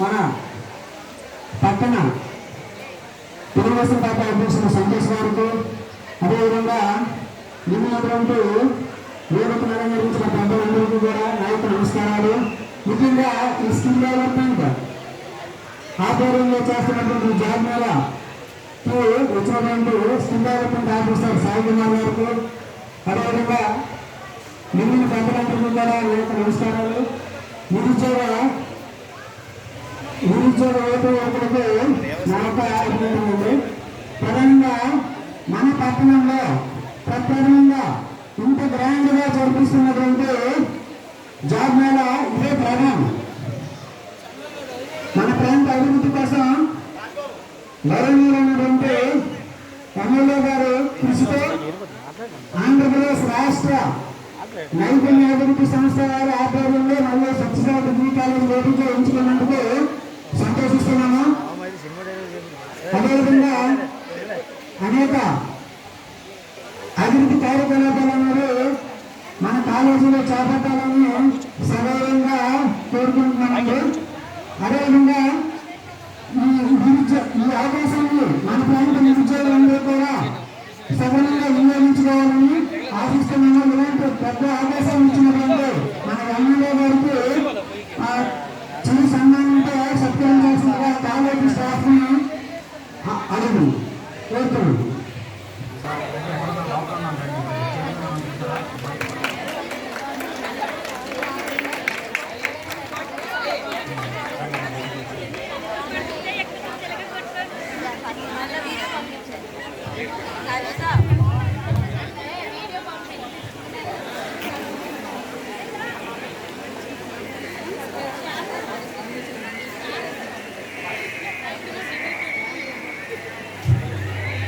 మన పక్కన తెలుగుదేశం పార్టీ అధ్యక్షుడు సంతోష్ గారికి అదేవిధంగా నిన్నటువంటి వేదిక నిర్వహించిన పెద్దలందరికీ కూడా నాయకు నమస్కారాలు. ముఖ్యంగా ఈ స్కిల్ డెవలప్మెంట్ ఆధ్వర్యంలో చేస్తున్నటువంటి జాబ్ మేళకి వచ్చినటువంటి skill development officer Sai Kumar గారికి అదేవిధంగా మిగిలిన పెద్దలందరికీ కూడా నా నమస్కారాలు. నిరుద్యోగ నిరుద్యోగ యువకులకు ప్రధానంగా మన పట్టణంలో ప్రధానంగా ఇంత గ్రాండ్ జరిపిస్తున్నటువంటి జాబ్ ఇదే ప్రధానం. మన ప్రాంత అభివృద్ధి కోసం గౌరవనీయులైనటువంటి ఎమ్మెల్యే గారు కృషితో ఆంధ్రప్రదేశ్ రాష్ట్ర నైపుణ్య అభివృద్ధి సంస్థ వారి ఆధ్వర్యంలో మళ్ళీ సత్యసాయి డిగ్రీ కాలేజ్ ఎంచుకున్నందుకు సంతోషిస్తున్నాము? అదేవిధంగా అనేక అభివృద్ధి కార్యకలాపాలను మన కాలేజీలో చేపట్టాలని సగౌరవంగా కోరుకుంటున్నామండి. అదేవిధంగా ఈ ఈ అవకాశాన్ని మన ప్రాంత నిరుద్యోగులందరూ కూడా సఫలంగా వినియోగించుకోవాలని ఆశిస్తున్నాము. ఇలాంటి పెద్ద అవకాశం ఇచ్చినటువంటి నాయకు స్టాఫ్ని అడుగు కోరుతున్నాను Hello, sir.